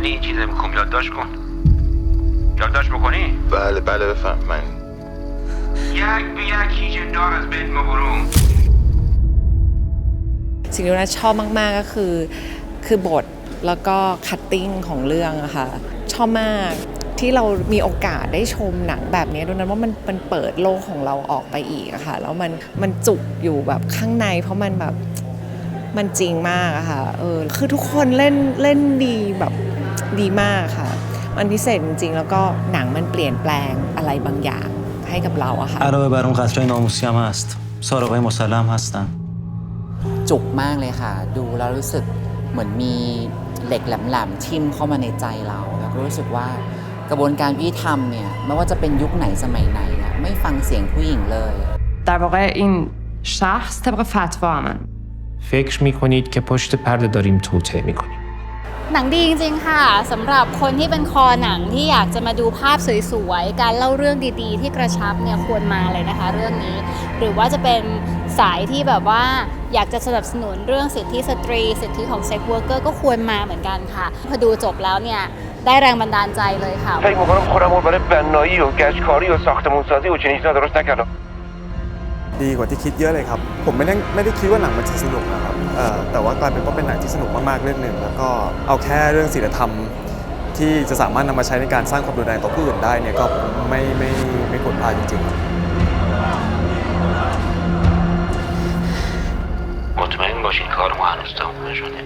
یعنی این چیز میخوام یادداشت کن یادداشت بکنی؟ بله بله بفهم من یک به یک هیچ دار از بین ما برو สิ่งที่น่าชอบมาก ๆ ก็คือคือบทแล้วก็คัตติ้งของเรื่องอะค่ะ ชอบมากที่เรามีโอกาสได้ชมหนังแบบนี้ดูนั้นว่ามันมันเปิดโลกของเราออกไปอีกอะค่ะ แล้วมันมันจุกอยู่แบบข้างใน เพราะมันแบบมันจริงมากอะค่ะเออคือทุกคนเล่นเล่นดีแบบ ดีมากค่ะ มันพิเศษจริง ๆ แล้วก็หนังมันเปลี่ยนแปลงอะไรบางอย่างให้กับเราอะค่ะ علاوه بر اون قطره ناموسی هم هست سارقای مسلم هستن จุกมากเลยค่ะ ดูแล้วรู้สึกเหมือนมีเหล็กแหลมๆทิ่มเข้ามาในใจเรา แล้วก็รู้สึกว่ากระบวนการยุติธรรมเนี่ยไม่ว่าจะเป็นยุคไหนสมัยไหนอะไม่ฟังเสียงผู้หญิงเลย در واقع این شخص طبق فتوا من فکر میکنید که پشت پرده داریم توطعه میکنیم หนังดีจริงๆค่ะสำหรับคนที่เป็นคอหนังที่อยากจะมาดูภาพสวยๆ การเล่าเรื่องดีๆ ที่กระชับเนี่ยควรมาเลยนะคะ เรื่องนี้ หรือว่าจะเป็นสายที่แบบว่าอยากจะสนับสนุนเรื่องสิทธิสตรี สิทธิของเซ็กเวอร์เกอร์ก็ควรมาเหมือนกันค่ะ พอดูจบแล้วเนี่ยได้แรงบันดาลใจเลยค่ะ ดีกว่าที่คิดเยอะเลยครับ ผมไม่ได้ไม่ได้คิดว่าหนังมันจะสนุกนะครับเอ่อแต่ว่ากลายเป็นว่าเป็นหนังที่สนุกมากๆเรื่องหนึ่ง แล้วก็เอาแค่เรื่องศีลธรรมที่จะสามารถนำมาใช้ในการสร้างความรุนแรงต่อผู้อื่นได้เนี่ยก็ไม่ไม่ไม่ควรพลาดจริงๆครับ مطمئن باشید کار ما هنوز تموم نشده